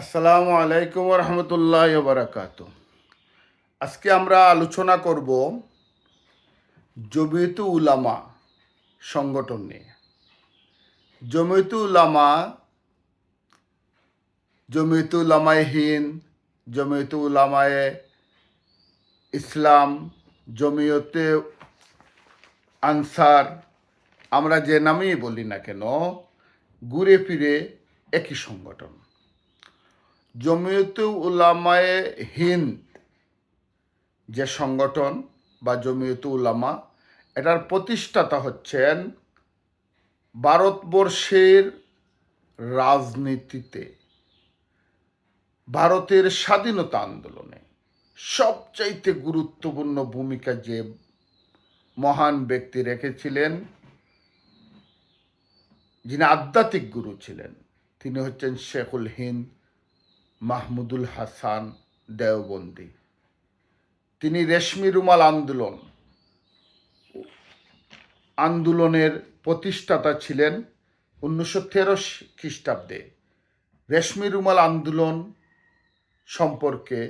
আসসালামু আলাইকুম রহমতুল্লাহ বারাকাত আজকে আমরা আলোচনা করব জমিয়তু উলামা সংগঠন নিয়ে। জমিয়তু উলামা, জমিয়তু উলামায়ে হিন্দ, জমিয়তু উলামায়ে ইসলাম, জমিয়তে আনসার, আমরা যে নামেই বলি না কেন, ঘুরে ফিরে একই সংগঠন। জমিয়তে উলামায়ে হিন্দ যে সংগঠন বা জমিয়ত উলামা, এটার প্রতিষ্ঠাতা হচ্ছেন ভারতবর্ষের রাজনীতিতে, ভারতের স্বাধীনতা আন্দোলনে সবচাইতে গুরুত্বপূর্ণ ভূমিকা যে মহান ব্যক্তি রেখেছিলেন, যিনি আধ্যাত্মিক গুরু ছিলেন, তিনি হচ্ছেন শেখুল হিন্দ। মাহমুদুল হাসান দেওবন্দি। তিনি রেশমি রুমাল আন্দোলন, আন্দোলনের প্রতিষ্ঠাতা ছিলেন উনিশশো তেরো খ্রিস্টাব্দে। রেশমি রুমাল আন্দোলন সম্পর্কে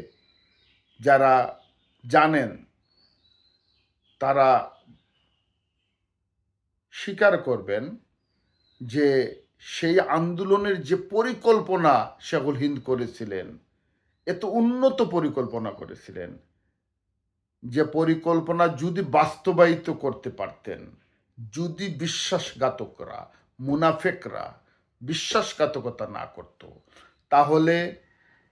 যারা জানেন, তারা স্বীকার করবেন যে সেই আন্দোলনের যে পরিকল্পনা শেখুল হিন্দ করেছিলেন এত উন্নত পরিকল্পনা করেছিলেন। যে পরিকল্পনা যদি বাস্তবায়িত করতে পারতেন, যদি বিশ্বাসঘাতকরা, মুনাফেকরা বিশ্বাসঘাতকতা না করত, তাহলে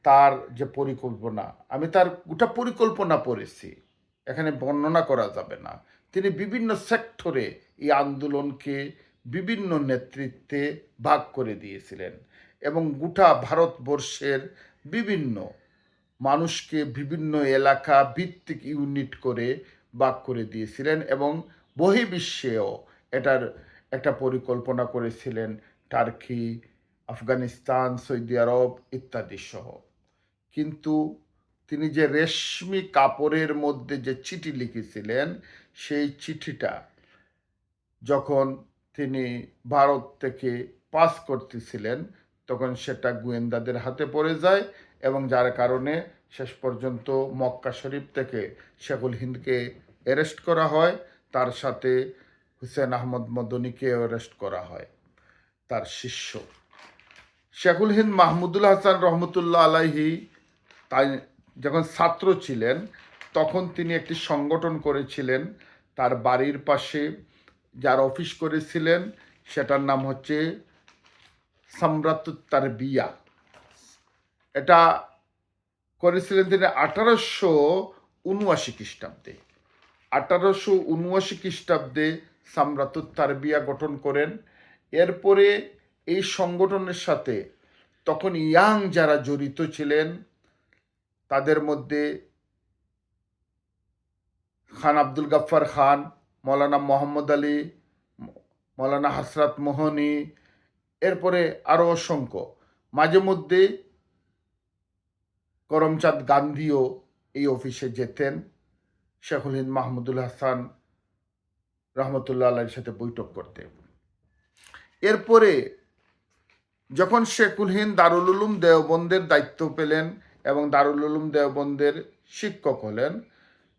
তার যে পরিকল্পনা, আমি তার গোটা পরিকল্পনা পড়েছি, এখানে বর্ণনা করা যাবে না। তিনি বিভিন্ন সেক্টরে এই আন্দোলনকে বিভিন্ন নেতৃত্বে ভাগ করে দিয়েছিলেন এবং গোটা ভারতবর্ষের বিভিন্ন মানুষকে বিভিন্ন এলাকা ভিত্তিক ইউনিট করে ভাগ করে দিয়েছিলেন এবং বহির্বিশ্বেও এটার একটা পরিকল্পনা করেছিলেন টার্কি, আফগানিস্তান, সৌদি আরব ইত্যাদি সহ। কিন্তু তিনি যে রেশমি কাপড়ের মধ্যে যে চিঠি লিখেছিলেন, সেই চিঠিটা যখন তিনি ভারত থেকে পাস করতেছিলেন, তখন সেটা গোয়েন্দাদের হাতে পড়ে যায় এবং যার কারণে শেষ পর্যন্ত মক্কা শরীফ থেকে শেখুল হিন্দকে অ্যারেস্ট করা হয়। তার সাথে হুসেন আহমদ মদনীকে অ্যারেস্ট করা হয় তার শিষ্য। শেখুল হিন্দ মাহমুদুল হাসান রহমতুল্লাহ আলাইহি তাই যখন ছাত্র ছিলেন, তখন তিনি একটি সংগঠন করেছিলেন। তার বাড়ির পাশে যার অফিস করেছিলেন, সেটার নাম হচ্ছে সম্রাত তার বিয়া এটা করেছিলেন তিনি আঠারোশো উনআশি খ্রিস্টাব্দে। আঠারোশো উনআশি খ্রিস্টাব্দে সামরাতুত তারবিয়া গঠন করেন। এরপরে এই সংগঠনের সাথে তখন ইয়াং যারা জড়িত ছিলেন, তাদের মধ্যে খান আব্দুল গাফফার খান মৌলানা মোহাম্মদ আলী, মৌলানা হাসরাত মোহনী, এরপরে আরও অসংখ্য। মাঝে মধ্যে করমচাঁদ গান্ধীও এই অফিসে যেতেন। শেখুল হিন্দ মাহমুদুল হাসান রহমতুল্লাহ আল্লাহর সাথে বৈঠক করতে। এরপরে যখন শেখুল হিন্দ দারুল উলুম দেওবন্দের দায়িত্ব পেলেন এবং দারুল উলুম দেওবন্দের শিক্ষক হলেন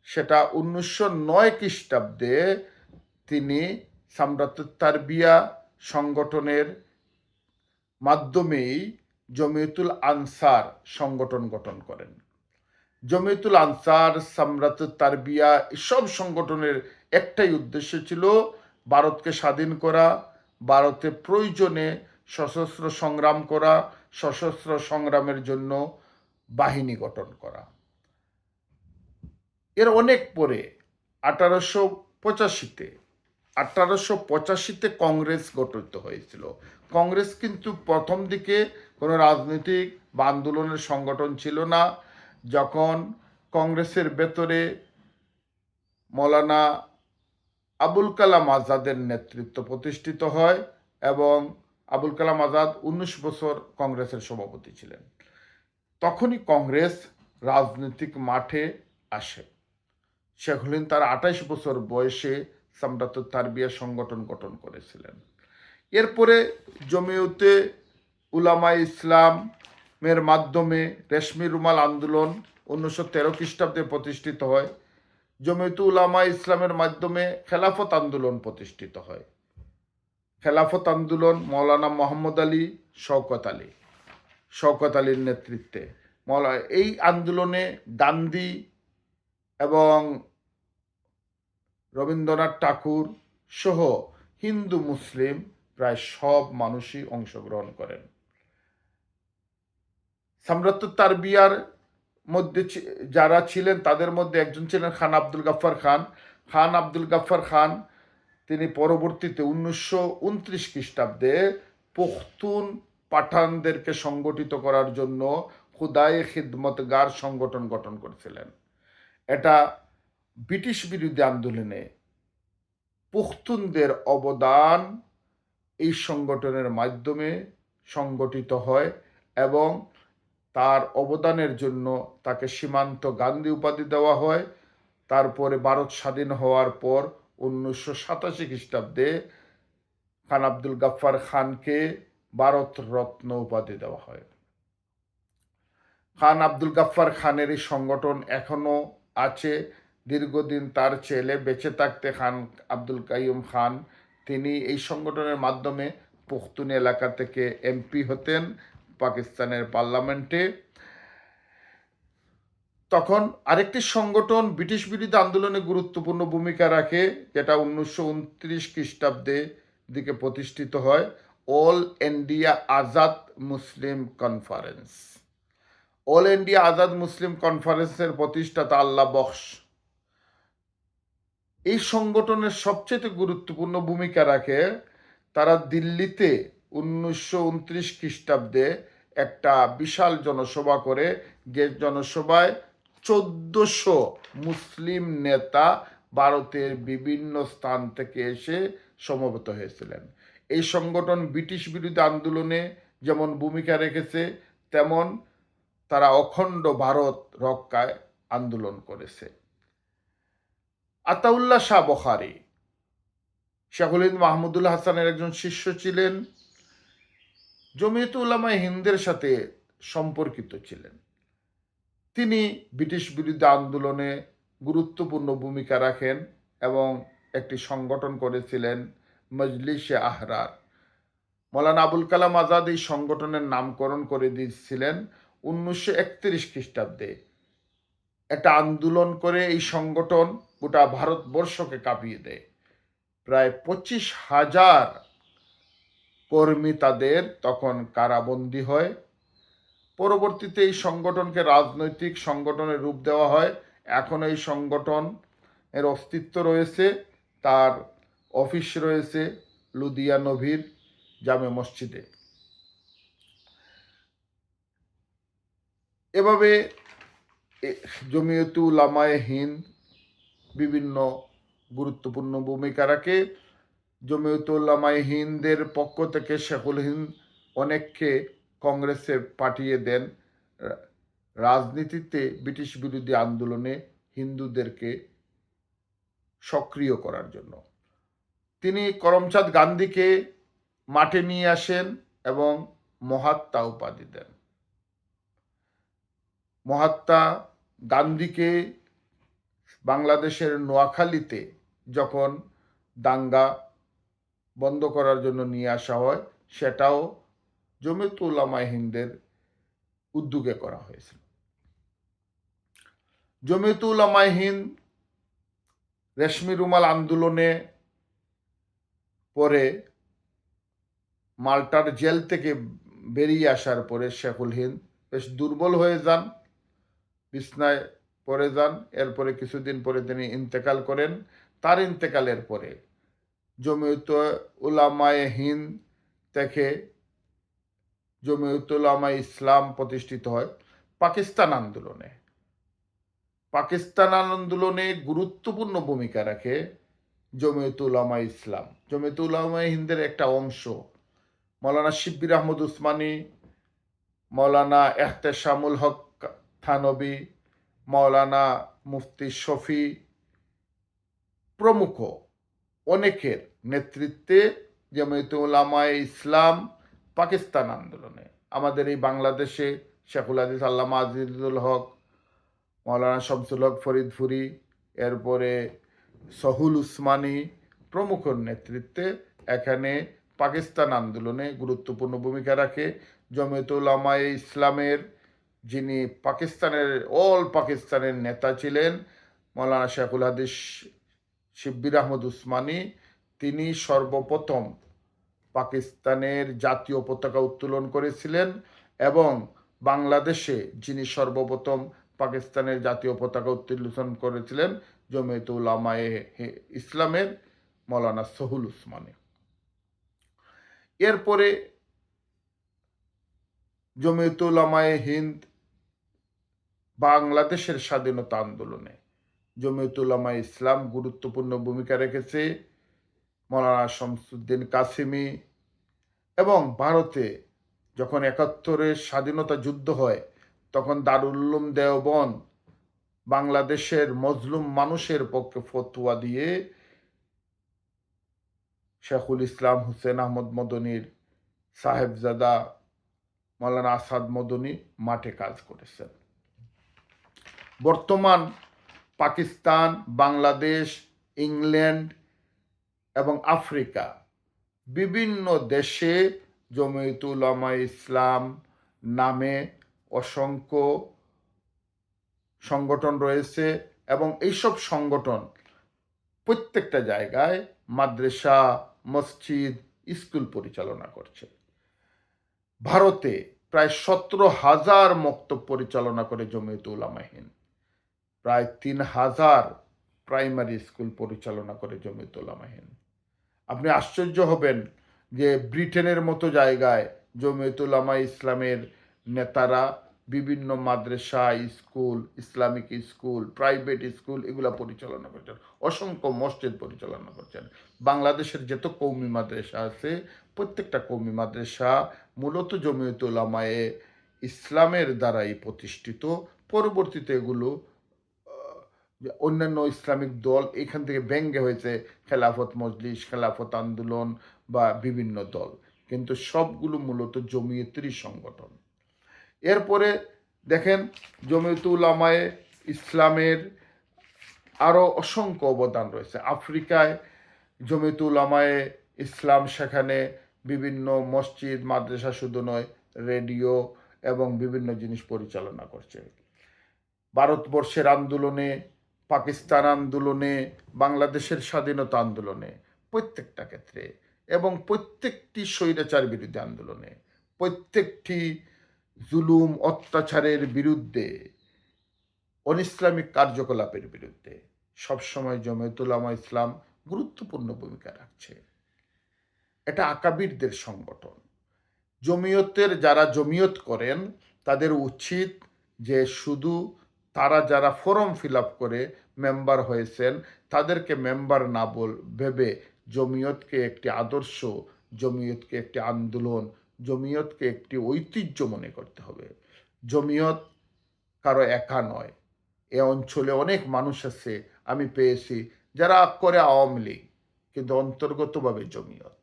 সেটা উনিশশো নয় খ্রিস্টাব্দে তিনি সামরাতুত্তার বিয়া সংগঠনের মাধ্যমেই জমিয়তুল আনসার সংগঠন গঠন করেন। জমিয়তুল আনসার সামরাতুত তারবিয়া এসব সংগঠনের একটাই উদ্দেশ্য ছিল ভারতকে স্বাধীন করা, ভারতে প্রয়োজনে সশস্ত্র সংগ্রাম করা, সশস্ত্র সংগ্রামের জন্য বাহিনী গঠন করা। এর অনেক পরে আঠারোশো পঁচাশিতে আঠারোশো পঁচাশিতে কংগ্রেস গঠিত হয়েছিল। কংগ্রেস কিন্তু প্রথম দিকে কোনো রাজনৈতিক বা আন্দোলনের সংগঠন ছিল না। যখন কংগ্রেসের ভেতরে মৌলানা আবুল কালাম আজাদের নেতৃত্ব প্রতিষ্ঠিত হয় এবং আবুল কালাম আজাদ উনিশ বছর কংগ্রেসের সভাপতি ছিলেন। তখনই কংগ্রেস রাজনৈতিক মাঠে আসে। শেখুলিন তার আঠাইশ বছর বয়সে সামরাত তারবিয়া সংগঠন গঠন করেছিলেন। এরপরে জমিয়তে উলামা ইসলাম এর মাধ্যমে রেশমি রুমাল আন্দোলন উনিশশো তেরো খ্রিস্টাব্দে প্রতিষ্ঠিত হয়। জমিয়ত উলামা ইসলামের মাধ্যমে খেলাফত আন্দোলন প্রতিষ্ঠিত হয়। খেলাফত আন্দোলন মৌলানা মোহাম্মদ আলী শওকত আলী, শওকত আলীর নেতৃত্বে। মৌলা এই আন্দোলনে গান্ধী এবং রবীন্দ্রনাথ ঠাকুর সহ হিন্দু মুসলিম প্রায় সব মানুষই অংশগ্রহণ করেন। সাম্রাত্য তারবিয়ার মধ্যে যারা ছিলেন তাদের মধ্যে একজন ছিলেন খান আব্দুল গাফফার খান। খান আব্দুল গাফফার খান, তিনি পরবর্তীতে উনিশশো উনত্রিশ খ্রিস্টাব্দে পখতুন পাঠানদেরকে সংগঠিত করার জন্য খুদাই খিদমতগার সংগঠন গঠন করেছিলেন। এটা ব্রিটিশ বিরোধী আন্দোলনে পুখতুনদের অবদান এই সংগঠনের মাধ্যমে সংগঠিত হয় এবং তার অবদানের জন্য তাকে সীমান্ত গান্ধী উপাধি দেওয়া হয়। তারপরে ভারত স্বাধীন হওয়ার পর উনিশশো সাতাশি খ্রিস্টাব্দে খান আব্দুল গাফফার খানকে ভারত রত্ন উপাধি দেওয়া হয়। খান আব্দুল গাফফার খানের এই সংগঠন এখনও আছে। দীর্ঘদিন তার ছেলে বেঁচে থাকতে খান আব্দুল কাইয়ুম খান। তিনি এই সংগঠনের মাধ্যমে পখতুন এলাকা থেকে এমপি হতেন পাকিস্তানের পার্লামেন্টে। তখন আরেকটি সংগঠন ব্রিটিশ বিরোধী আন্দোলনে গুরুত্বপূর্ণ ভূমিকা রাখে, যেটা উনিশশো উনত্রিশ খ্রিস্টাব্দে দিকে প্রতিষ্ঠিত হয়, All India Azad Muslim Conference. All India Azad Muslim কনফারেন্সের প্রতিষ্ঠাতা আল্লাহ বক্স এই সংগঠনের সবচেয়ে গুরুত্বপূর্ণ ভূমিকা রাখে তারা দিল্লিতে উনিশশো উনত্রিশ খ্রিস্টাব্দে একটা বিশাল জনসভা করে। যে জনসভায় চোদ্দশো মুসলিম নেতা ভারতের বিভিন্ন স্থান থেকে এসে সমবেত হয়েছিলেন। এই সংগঠন ব্রিটিশ বিরোধী আন্দোলনে যেমন ভূমিকা রেখেছে, তেমন তারা অখণ্ড ভারত রক্ষায় আন্দোলন করেছে। আতাউল্লাহ শাহ বখারি শাহুল হিন্দ মাহমুদুল হাসানের একজন শিষ্য ছিলেন। জমিয়ত উলামায়ে হিন্দের সাথে সম্পর্কিত ছিলেন। তিনি ব্রিটিশ বিরুদ্ধে আন্দোলনে গুরুত্বপূর্ণ ভূমিকা রাখেন এবং একটি সংগঠন করেছিলেন মজলিসে আহরার। মৌলানা আবুল কালাম আজাদ এই সংগঠনের নামকরণ করে দিয়েছিলেন। উনিশশো একত্রিশ খ্রিস্টাব্দে একটা আন্দোলন করে এই সংগঠন গোটা ভারতবর্ষকে কাঁপিয়ে দেয়। প্রায় পঁচিশ হাজার কর্মী তাদের তখন কারাবন্দী হয়। পরবর্তীতে এই সংগঠনকে রাজনৈতিক সংগঠনের রূপ দেওয়া হয়। এখন এই সংগঠন এর অস্তিত্ব রয়েছে, তার অফিস রয়েছে লুদিয়া নভির জামে মসজিদে। এভাবে জমিয়তু লামায়ে হিন্দ বিভিন্ন গুরুত্বপূর্ণ ভূমিকা রাখে। জমিয়তুল্লামাই হিন্দের পক্ষ থেকে শেখুল হিন্দ অনেককে কংগ্রেসে পাঠিয়ে দেন। রাজনীতিতে ব্রিটিশ বিরোধী আন্দোলনে হিন্দুদেরকে সক্রিয় করার জন্য। তিনি করমচাঁদ গান্ধীকে মাঠে নিয়ে আসেন এবং মহাত্মা উপাধি দেন। মহাত্মা গান্ধীকে বাংলাদেশের নোয়াখালীতে যখন দাঙ্গা বন্ধ করার জন্য নিয়ে আসা হয়, সেটাও জমিয়ত উলামায়ে হিন্দের উদ্যোগে করা হয়েছিল। জমিয়ত উলামায়ে হিন্দ রেশমি রুমাল আন্দোলনে পরে মাল্টার জেল থেকে বেরিয়ে আসার পরে শেখুল হিন্দ বেশ দুর্বল হয়ে যান। বিছনায় পড়ে যান। এরপরে কিছুদিন পরে তিনি ইন্তেকাল করেন। তার ইন্তেকালের পরে জমিয়ত উলামায়ে হিন্দ থেকে জমিয়ত উলামায়ে ইসলাম প্রতিষ্ঠিত হয় পাকিস্তান আন্দোলনে। পাকিস্তান আন্দোলনে গুরুত্বপূর্ণ ভূমিকা রাখে জমিয়ত উলামা ইসলাম। জমিয়ত উলামায়ে হিন্দের একটা অংশ মৌলানা শিব্বির আহমদ উসমানী, মৌলানা এহতেশামুল হক থানবী মৌলানা মুফতি শফি, প্রমুখ অনেকের নেতৃত্বে জামায়াত উলামায়ে ইসলাম পাকিস্তান আন্দোলনে। আমাদের এই বাংলাদেশে শেখুল হাদিস আল্লামা আজিজুল হক মৌলানা শামসুল হক ফরিদপুরি, এরপরে সহুল উসমানী প্রমুখের নেতৃত্বে এখানে পাকিস্তান আন্দোলনে গুরুত্বপূর্ণ ভূমিকা রাখে। জমিয়ত উলামায়ে ইসলামের যিনি পাকিস্তানের অল পাকিস্তানের নেতা ছিলেন, মৌলানা শেখুল হাদিস শিব্বির আহমদ উসমানী, তিনি সর্বপ্রথম পাকিস্তানের জাতীয় পতাকা উত্তোলন করেছিলেন এবং বাংলাদেশে যিনি সর্বপ্রথম পাকিস্তানের জাতীয় পতাকা উত্তোলন করেছিলেন জমিয়ত উলামায়ে ইসলামের মৌলানা সহুল উসমানী। এরপরে জমিয়ত উলামায়ে হিন্দ বাংলাদেশের স্বাধীনতা আন্দোলনে। জমিয়ত উলামায়ে ইসলাম গুরুত্বপূর্ণ ভূমিকা রেখেছে। মৌলানা শামসুদ্দিন কাসিমি এবং ভারতে যখন একাত্তরের স্বাধীনতা যুদ্ধ হয়, তখন দারুল উলুম দেওবন বাংলাদেশের মজলুম মানুষের পক্ষে ফতুয়া দিয়ে শেখুল ইসলাম হুসেন আহমদ মদনীর সাহেবজাদা মৌলানা আসাদ মদনী মাঠে কাজ করেছেন। বর্তমান পাকিস্তান, বাংলাদেশ, ইংল্যান্ড এবং আফ্রিকা বিভিন্ন দেশে জমিয়তুল উলামা ইসলাম নামে অসংখ্য সংগঠন রয়েছে এবং এইসব সংগঠন প্রত্যেকটা জায়গায় মাদ্রাসা, মসজিদ, স্কুল পরিচালনা করছে। ভারতে প্রায় সতেরো হাজার মক্তব পরিচালনা করে জমিয়ত উলামাহীন প্রায় তিন হাজার প্রাইমারি স্কুল পরিচালনা করে জমিয়ত উলামাহীন আপনি আশ্চর্য হবেন যে ব্রিটেনের মতো জায়গায় জমিয়তুলামা ইসলামের নেতারা বিভিন্ন মাদ্রাসা, school, Islamic school, private school এগুলো পরিচালনা করছেন। অসংখ্য মসজিদ পরিচালনা করছেন। বাংলাদেশের যত কৌমি মাদ্রাসা আছে, প্রত্যেকটা কৌমি মাদ্রাসা মূলত জমিয়ত উলামায়ে ইসলামের দ্বারাই প্রতিষ্ঠিত। পরবর্তীতে এগুলো যে অন্যান্য ইসলামিক দল এখান থেকে ব্যঙ্গে হয়েছে খেলাফত মজলিস, খেলাফত আন্দোলন বা বিভিন্ন দল। কিন্তু সবগুলো মূলত জমিয়তেরই সংগঠন। এরপরে দেখেন জমিয়ত উলামায়ে ইসলামের আরও অসংখ্য অবদান রয়েছে। আফ্রিকায় জমিয়ত উলামায়ে ইসলাম সেখানে বিভিন্ন মসজিদ, মাদ্রাসা শুধু নয়, রেডিও এবং বিভিন্ন জিনিস পরিচালনা করছে। ভারতবর্ষের আন্দোলনে পাকিস্তান আন্দোলনে, বাংলাদেশের স্বাধীনতা আন্দোলনে, প্রত্যেকটা ক্ষেত্রে এবং প্রত্যেকটি স্বৈরাচার বিরুদ্ধে আন্দোলনে, প্রত্যেকটি জুলুম, অত্যাচারের বিরুদ্ধে, অনিসলামিক কার্যকলাপের বিরুদ্ধে সবসময় জমিয়তুলামা ইসলাম গুরুত্বপূর্ণ ভূমিকা রাখছে। এটা আকাবিরদের সংগঠন। জমিয়তের যারা জমিয়ত করেন, তাদের উচিত যে শুধু তারা যারা ফর্ম ফিল করে মেম্বার হয়েছেন, তাদেরকে মেম্বার না বল, ভেবে জমিয়তকে একটি আদর্শ, জমিয়তকে একটি আন্দোলন, জমিয়তকে একটি ঐতিহ্য মনে করতে হবে। জমিয়ত কারও একা নয়। এ অঞ্চলে অনেক মানুষ আছে, আমি পেয়েছি, যারা করে আওয়ামী লীগ, কিন্তু অন্তর্গতভাবে জমিয়ত।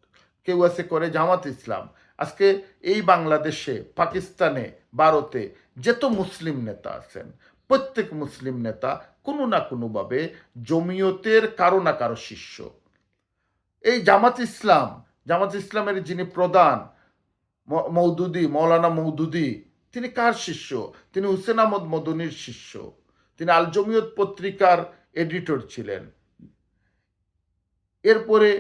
কেউ আছে করে জামাত ইসলাম। আজকে এই বাংলাদেশে, পাকিস্তানে, ভারতে, যত মুসলিম নেতা আছেন প্রত্যেক মুসলিম নেতা কোনো না কোনোভাবে জমিয়তের কারও না কারও শিষ্য। এই জামাত ইসলাম, জামাত ইসলামের যিনি প্রধান মৌদুদি মৌলানা মৌদুদি তিনি কার শিষ্য? তিনি হুসেন আহমদ মদনির শিষ্য। তিনি আল জমিয়ত পত্রিকার এডিটর ছিলেন। এরপরে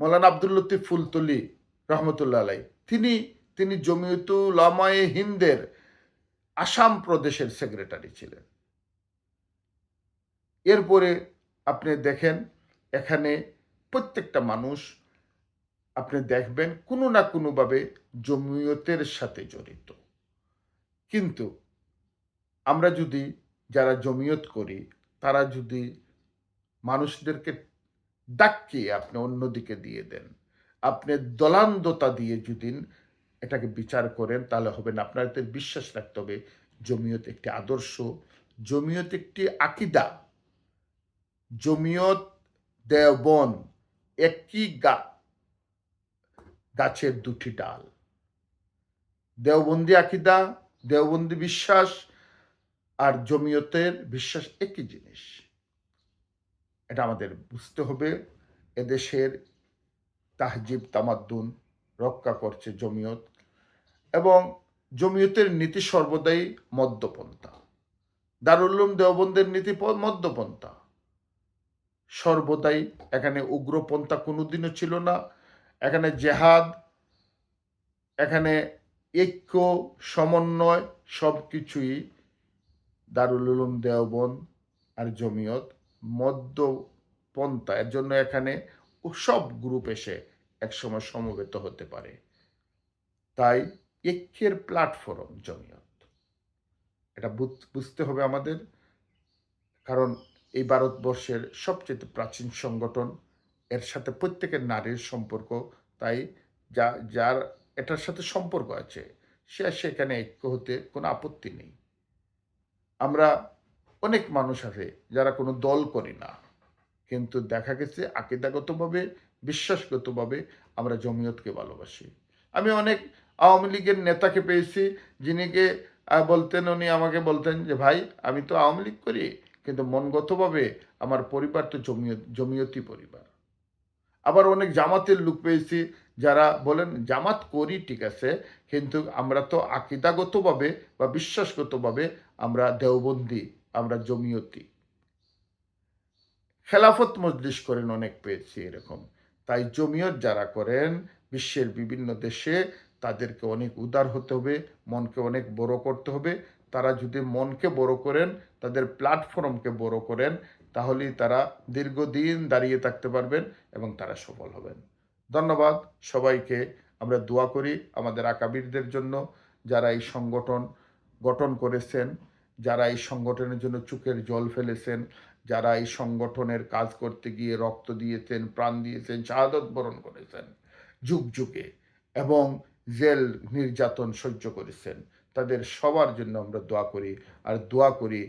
মৌলানা আব্দুল লতিফ ফুলতলি রহমতুল্লাহ আলাই তিনি তিনি জমিয়তুল আমায়ে হিন্দের আসাম প্রদেশের সেক্রেটারি ছিলেন। এরপরে আপনি দেখেন, এখানে প্রত্যেকটা মানুষ আপনি দেখবেন কোনো না কোনোভাবে জমিয়তের সাথে জড়িত। কিন্তু আমরা যদি যারা জমিয়ত করি, তারা যদি মানুষদেরকে ডাকিয়ে আপনি অন্যদিকে দিয়ে দেন, আপনি দলান্দতা দিয়ে যদি এটাকে বিচার করেন, তাহলে হবে না। আপনাদের বিশ্বাস রাখতে হবে, জমিয়ত একটি আদর্শ। জমিয়ত একটি আকিদা। জমিয়ত দেওবন একই গা, গাছের দুটি ডাল। দেওবন্দি আকিদা, দেওবন্দি বিশ্বাস আর জমিয়তের বিশ্বাস একই জিনিস। এটা আমাদের বুঝতে হবে। এদেশের তাহজিব, তামাদ্দুন রক্ষা করছে জমিয়ত। এবং জমিয়তের নীতি সর্বদাই মদ্যপন্থা। দারুল উলুম দেওবন্দের নীতি মদ্যপন্থা। সর্বদাই এখানে উগ্রপন্থা কোনোদিনও ছিল না। এখানে জেহাদ, এখানে ঐক্য, সমন্বয় সব কিছুই দারুল উলুম দেওবন্দ আর জমিয়ত মদ্যপন্থা। এর জন্য এখানে সব গ্রুপ এসে একসময় সমবেত হতে পারে। তাই ঐক্যের প্ল্যাটফর্ম জমিয়ত। এটা বুঝ- বুঝতে হবে আমাদের, কারণ এই ভারতবর্ষের সবচেয়ে প্রাচীন সংগঠন, এর সাথে প্রত্যেকের নারীর সম্পর্ক, তাই যা, যার, এটার সাথে সম্পর্ক আছে, সে সেখানে ঐক্য হতে কোনো আপত্তি নেই। আমরা অনেক মানুষ আছে যারা কোনো দল করি না, কিন্তু দেখা গেছে আকিদাগতভাবে, বিশ্বাসগতভাবে আমরা জমিয়তকে ভালোবাসি। আমি অনেক আওয়ামী লীগের নেতাকে পেয়েছি, যিনিকে বলতেন উনি আমাকে বলতেন যে, ভাই, আমি তো আওয়ামী লীগ করি, কিন্তু মনগতভাবে আমার পরিবার তো জমিয়ত জমিয়তি পরিবার। আবার অনেক জামাতের লোক পেয়েছি, যারা বলেন, জামাত করি, ঠিক আছে, কিন্তু আমরা তো আকিদাগতভাবে বা বিশ্বাসগতভাবে আমরা দেওবন্দি, আমরা জমিয়তি খেলাফত মজলিস করেন অনেক পেয়েছি এরকম। তাই জমিয়ত যারা করেন, বিশ্বের বিভিন্ন দেশে তাদেরকে অনেক উদার হতে হবে, মনকে অনেক বড় করতে হবে। তারা যদি মনকে বড় করেন, তাদের প্ল্যাটফর্মকে বড় করেন, তাহলেই তারা দীর্ঘদিন দাঁড়িয়ে থাকতে পারবেন এবং তারা সফল হবেন। ধন্যবাদ সবাইকে। আমরা দোয়া করি আমাদের আকাবিরদের জন্য যারা এই সংগঠন গঠন করেছেন, যারা এই সংগঠনের জন্য চোখের জল ফেলেছেন, যারা এই সংগঠনের কাজ করতে গিয়ে রক্ত দিয়েছেন, প্রাণ দিয়েছেন, শাহাদত বরণ করেছেন। যুগ যুগে এবং জেল নির্যাতন সহ্য করেছেন। তাদের সবার জন্য আমরা দোয়া করি। আর দোয়া করি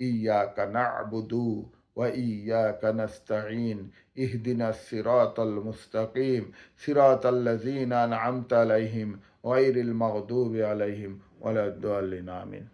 ইয়া কানা আবুদু ওয়া কানাস্তাইন ইহদিনা সিরাতাল মুস্তাকিম সিরাতাল লাযিনা আন'আমতা আলাইহিম গায়রিল মাগদুবি আলাইহিম ওয়ালাদ-দাল্লিন, আমিন।